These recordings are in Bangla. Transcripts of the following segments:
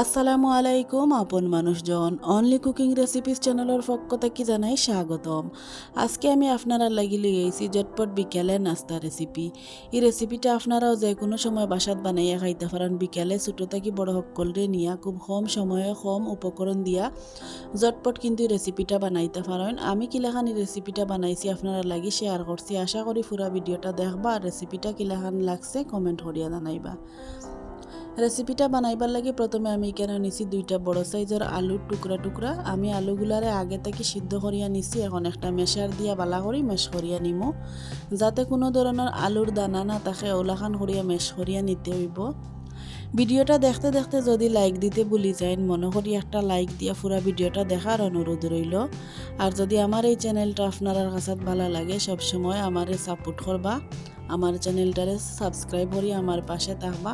আসসালামু আলাইকুম, আপন মানুষজন। অনলি কুকিং রেসিপিস চ্যানেলের পক্ষ থেকে জানাই স্বাগতম। আজকে আমি আপনারা লাগি লিয়েছি জটপট বিকেলে নাস্তা রেসিপি এই রেসিপিটা আপনারাও যে কোনো সময় বাসাত বানাইয়া খাইতে পারেন। বিকেলে ছোটো থেকে বড় সকলরে নিয়া খুব কম সময়ে কম উপকরণ দিয়া জটপট কিন্তু এই রেসিপিটা বানাইতে পারেন। আমি কিলাখান এই রেসিপিটা বানাইছি আপনারা লাগি শেয়ার করছি। আশা করি পুরা ভিডিওটা দেখবা। আর রেসিপিটা কিলাখান লাগছে কমেন্ট করিয়া জানাইবা। রেসিপিটা বানাইবার লাগে প্রথমে আমি এখানে নিছি দুইটা বড় সাইজের আলুর টুকরা টুকরা। আমি আলুগুলারে আগে থেকে সিদ্ধ করিয়া নিছি, এখন একটা মেশার দিয়া বালা করি, মেশ করিয়া নিমো। যাতে কোনো ধরনের আলুর দানা না তাকে ওলাখান করিয়া মেশ করিয়া নিতে হইব। ভিডিওটা দেখতে দেখতে যদি লাইক দিতে ভুলি যায় মনে করি একটা লাইক দিয়া পুরা ভিডিওটা দেখার অনুরোধ রইল। আর যদি আমার এই চ্যানেলটা আপনার কাছে ভালো লাগে, সবসময় আমারে সাপোর্ট করবা। আমার চ্যানেলটারে সাবস্ক্রাইব করি আমার পাশে থাকবা।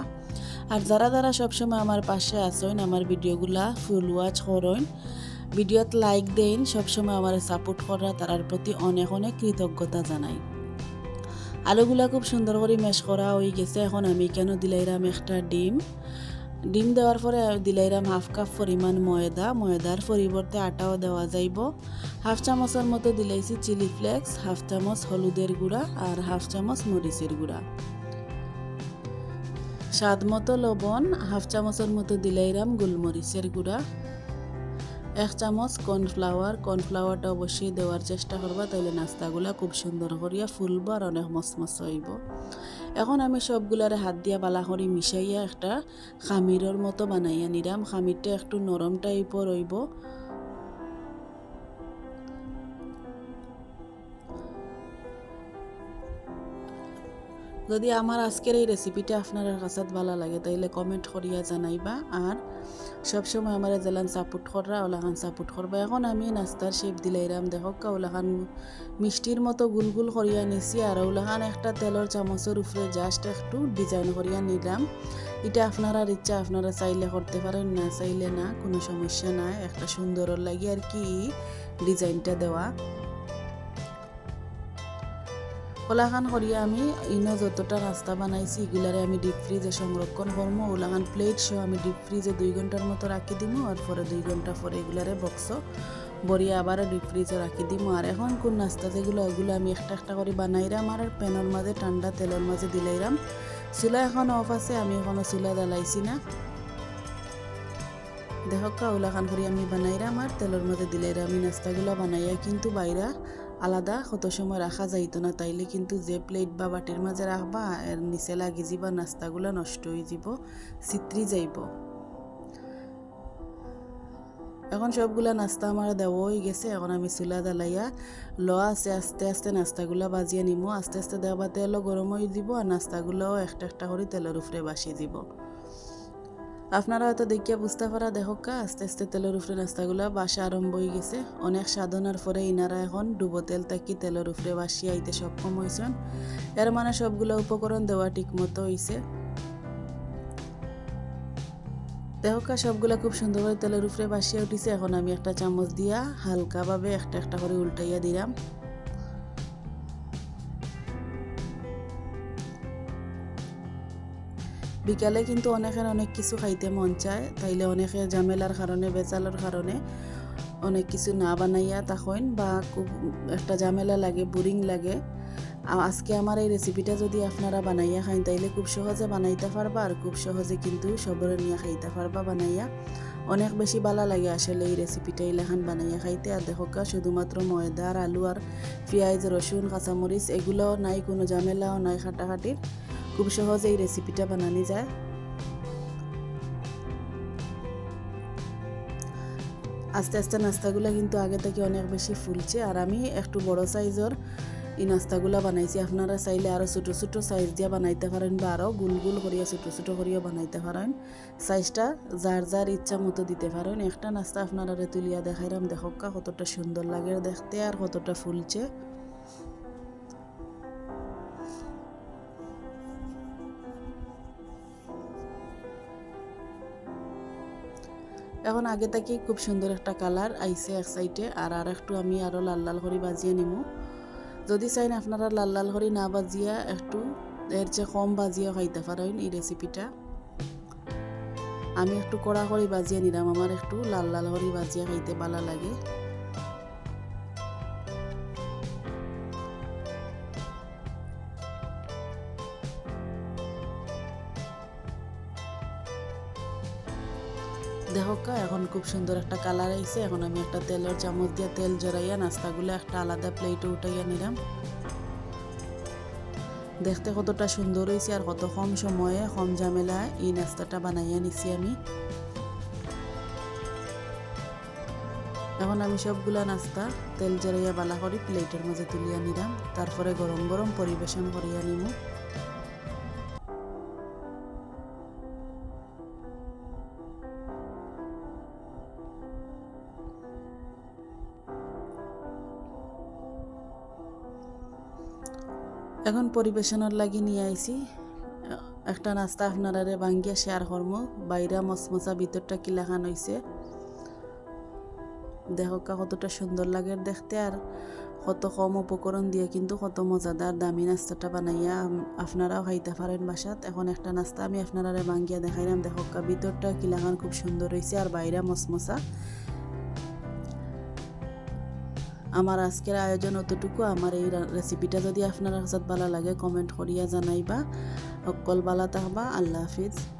আর যারা যারা সবসময় আমার পাশে আসেন আমার ভিডিওগুলা ফুল ওয়াচ করেন, ভিডিওত লাইক দেন, সবসময় আমার সাপোর্ট করা তার প্রতি অনেক অনেক কৃতজ্ঞতা জানাই। আলুগুলা খুব সুন্দর করে মেশ করা হয়ে গেছে, এখন আমি কেন দিলাইরাম একটা ডিম। ডিম দেওয়ার পরে দিলাইরাম হাফ কাপ পরিমাণ ময়দা, ময়দার পরিবর্তে আটাও দেওয়া যাইব। হাফ চামচের মতো দিলাইছি চিলি ফ্লেক্স হাফ চামচ হলুদের গুঁড়া আর হাফ চামচ মরিচের গুঁড়া। স্বাদ মতো লবণ, হাফ চামচের মতো দিলাইরাম গোলমরিচের গুঁড়া, এক চামচ কর্নফ্লাওয়ার কর্নফ্লাওয়ারটা অবশ্যই দেওয়ার চেষ্টা করবা তাইলে নাস্তাগুলা খুব সুন্দর করিয়া ফুলব আর অনেক মচমচ হইব। এখন আমি সবগুলারে হাত দিয়া বালা করি মিশাইয়া একটা খামিরের মতো বানাইয়া নিরাম খামিরটা একটু নরম টাইপর রইব যদি আমার আজকের এই রেসিপিটা আপনার কাছে ভালো লাগে তাইলে কমেন্ট করিয়া জানাইবা। আর সবসময় আমার জেলান সাপোর্ট করা ওলাখান সাপোর্ট করবা। এখন আমি নাস্তার শেপ দিলাইরাম। দেখক ওলাখান মিষ্টির মতো গুল গুল করিয়া নিছি, আর ওলাখান একটা তেলের চামচের উপরে জাস্ট একটু ডিজাইন করিয়া নিলাম। এটা আপনারা ইচ্ছা, আপনারা চাইলে করতে পারেন, না চাইলে না, কোনো সমস্যা নাই। একটা সুন্দর লাগে আর কি ডিজাইনটা দেওয়া। ওলাখান করিয়া আমি ইনো যতটা নাস্তা বানাইছি এগুলারে আমি ডিপ ফ্রিজে সংরক্ষণ করব ওলাখান প্লেট সহ আমি ডিপ ফ্রিজে দুই ঘণ্টার মতো রাখি দিব আর পরে দুই ঘণ্টা পরে এগুলারে বক্স বরিয়া আবারও ডিপ ফ্রিজে রাখি দিব আর এখন কোন নাস্তা যেগুলো ওগুলো আমি একটা একটা করে বানাইরাম আর প্যানের মাঝে ঠান্ডা তেলের মাঝে দিলাইরাম চুলা এখন অফ আছে, আমি এখনও চুলা জ্বালাইছি না। দেখকা ওলাখান করে আমি বানাইরাম আর তেলের মধ্যে দিলাইরাম আমি নাস্তাগুলো বানাইয়া কিন্তু বাইরা আলাদা, কত সময় রাখা যাইতো না তাইলে কিন্তু যে প্লেট বা বাটির মাঝে রাখবা, এর নিচে লাগি যাবা নাস্তাগুলো নষ্ট হয়ে যাব চিত্রি যাইব। এখন সবগুলা নাস্তা আমার দেওয়া হয়ে গেছে, এখন আমি চুলা জ্বালাইয়া ল আছে আস্তে আস্তে নাস্তাগুলা বাজিয়ে নিমো। আস্তে আস্তে দেওয়া তেলও গরম হয়ে দিব আর নাস্তাগুলোও একটা একটা করে তেলের উপরে বাসিয়ে দিব আপনারা হয়তো দেখিয়া বুঝতে পারা দেখকা আস্তে আস্তে তেলের উপরে নাস্তাগুলো বাসা আরম্ভ হয়ে গেছে। অনেক সাধনার পরে ইনারা এখন ডুবো তেল তাকি তেলের উপরে বাসি আইতে সক্ষম হয়েছেন এর মানে সবগুলো উপকরণ দেওয়া ঠিক মতো হয়েছে দেখকা সবগুলা খুব সুন্দর করে তেলের উপরে বাসিয়া উঠিছে। এখন আমি একটা চামচ দিয়া হালকাভাবে একটা একটা করে উল্টাইয়া দিলাম। বিকালে কিন্তু অনেকের অনেক কিছু খাইতে মন চায়, তাইলে অনেকে ঝামেলার কারণে, বেচালোর কারণে অনেক কিছু না বানাইয়া তখন বা খুব একটা ঝামেলা লাগে বোরিং লাগে। আজকে আমার এই রেসিপিটা যদি আপনারা বানাইয়া খাইন, তাইলে খুব সহজে বানাইতে পারবা আর খুব সহজে কিন্তু সবরে নিয়ে খাইতে পারবা বানাইয়া। অনেক বেশি ভালো লাগে আসলে এই রেসিপিটা ইলাখান বানাইয়া খাইতে। আর দেখোকা শুধুমাত্র ময়দা আর আলু আর পেঁয়াজ, রসুন, কাঁচামরিচ, এগুলোও নাই, কোনো ঝামেলাও নাই খাটাখাটির খুব সহজে এই রেসিপিটা বানানো যায়। আস্তে আস্তে নাস্তাগুলো কিন্তু আগে থেকে অনেক বেশি ফুলছে। আর আমি একটু বড় সাইজের এই নাস্তাগুলো বানাইছি। আপনারা চাইলে আরও ছোটো ছোটো সাইজ দিয়ে বানাইতে পারেন বা আরও গুল গুল করিয়া ছোটো ছোটো করিয়া বানাইতে পারেন। সাইজটা যার যার ইচ্ছা মতো দিতে পারেন। একটা নাস্তা আপনারা তুলিয়া দেখাইলাম। দেখকা কতটা সুন্দর লাগে দেখতে আর কতটা ফুলছে। এখন আগে থেকে খুব সুন্দর একটা কালার আইসে এক সাইডে, আর আর একটু আমি আরও লাল লাল করে বাজিয়ে নিব যদি চাইন আপনারা লাল লাল করে না বাজিয়া একটু এর চেয়ে কম বাজিয়া খাইতে পারেন এই রেসিপিটা। আমি একটু কড়া করে বাজিয়ে নিলাম, আমার একটু লাল লাল করে বাজিয়া খাইতে ভালো লাগে। দেখো কা, এখন খুব সুন্দর একটা কালার আইছে। এখন আমি একটা তেলের চামচ দিয়ে তেল জড়াইয়া নাস্তাগুলো একটা আলাদা প্লেটে উঠাইয়া নিলাম। দেখতে কতটা সুন্দর হয়েছে আর কত কম সময়ে কম ঝামেলা এই নাস্তাটা বানাইয়া নিছি আমি। এখন আমি সবগুলা নাস্তা তেল জড়াইয়া বালা করি প্লেটের মাঝে তুলিয়া নিলাম। তারপরে গরম গরম পরিবেশন করিয়া নিমু। এখন পরিবেশনের লাগি নিয়ে আইছি। একটা নাস্তা আপনারা ভাঙ্গিয়া শেয়ার করব বাইরা মচমচা ভিতরটা কিলাখান হয়েছে দেখো কতটা সুন্দর লাগে দেখতে আর কত কম উপকরণ দিয়ে কিন্তু কত মজাদার দামি নাস্তাটা বানাইয়া আপনারাও খাইতে পারেন বাসাত। এখন একটা নাস্তা আমি আপনারা ভাঙ্গিয়া দেখাইলাম। দেখো ভিতরটা কিলাখান খুব সুন্দর হয়েছে আর বাইরা মচমচা। আমার আজকের আয়োজন অতটুকু। আমার এই রেসিপিটা যদি আপনার কাছে ভালো লাগে কমেন্ট করিয়া জানাইবা। অকল ভালো থাকবা। আল্লাহ হাফিজ।